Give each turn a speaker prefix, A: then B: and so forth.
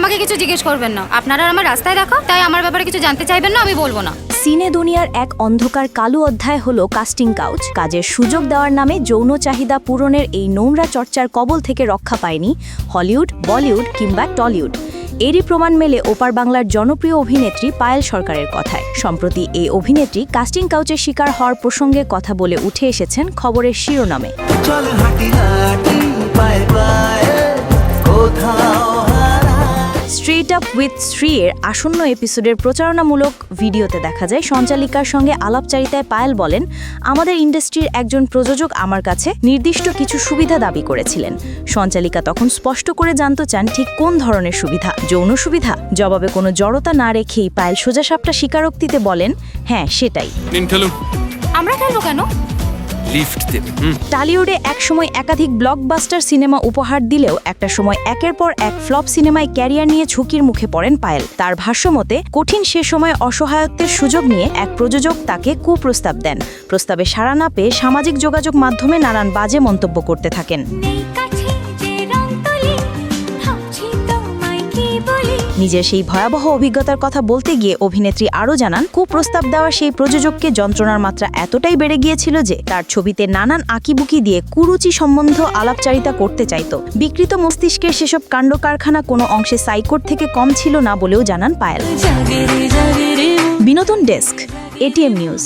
A: আমাকে কিছু জিজ্ঞেস করবেন না। আপনারা আমার রাস্তায় দেখা তাই আমার ব্যাপারে কিছু জানতে চাইবেন না আমি বলব না।
B: সিনে দুনিয়ার এক অন্ধকার কালো অধ্যায় হলো কাস্টিং কাউচ কাজের সুযোগ দেওয়ার নামে যৌন চাহিদা পূরণের এই নোংরা চর্চার কবল থেকে রক্ষা পায়নি হলিউড বলিউড কিংবা টলিউড। এরই প্রমাণ মেলে ওপার বাংলার জনপ্রিয় অভিনেত্রী পায়েল সরকারের কথায়। সম্প্রতি এই অভিনেত্রী কাস্টিং কাউচের শিকার হওয়ার প্রসঙ্গে কথা বলে উঠে এসেছেন খবরের শিরোনামে।
C: চল হাঁটি হাঁটি পায়ে পায়ে কোথাও
B: স্ট্রিট আপ উইথ শ্রী এর আসন্ন এপিসোডের প্রচারণামূলক ভিডিওতে দেখা যায়। সঞ্চালিকার সঙ্গে আলাপচারিতায় পায়েল বলেন আমাদের ইন্ডাস্ট্রির একজন প্রযোজক আমার কাছে নির্দিষ্ট কিছু সুবিধা দাবি করেছিলেন। সঞ্চালিকা তখন স্পষ্ট করে জানতে চান ঠিক কোন ধরনের সুবিধা? যৌন সুবিধা? জবাবে কোনো জড়তা না রেখেই পায়েল সোজাসাপটা স্বীকারোক্তিতে বলেন হ্যাঁ সেটাই।
A: আমরা খেলব কেন?
D: লিফট দেবে
B: টালিউডে একসময় একাধিক ব্লকবাস্টার সিনেমা উপহার দিলেও একটা সময় একের পর এক ফ্লপ সিনেমায় ক্যারিয়ার নিয়ে ঝুঁকির মুখে পড়েন পায়েল। তার ভাষ্যমতে কঠিন সে সময় অসহায়ত্বের সুযোগ নিয়ে এক প্রযোজক তাকে কুপ্রস্তাব দেন। প্রস্তাবে সাড়া না পেয়ে সামাজিক যোগাযোগ মাধ্যমে নানান বাজে মন্তব্য করতে থাকেন। নিজের সেই ভয়াবহ অভিজ্ঞতার কথা বলতে গিয়ে অভিনেত্রী আরও জানান কুপ্রস্তাব দেওয়া সেই প্রযোজককে যন্ত্রণার মাত্রা এতটাই বেড়ে গিয়েছিল যে তার ছবিতে নানান আঁকিবুকি দিয়ে কুরুচি সম্বন্ধ আলাপচারিতা করতে চাইত। বিকৃত মস্তিষ্কের সেসব কাণ্ড কারখানা কোনো অংশে সাইকোর থেকে কম ছিল না বলেও জানান পায়েল। বিনোদন ডেস্ক এটিএম নিউজ।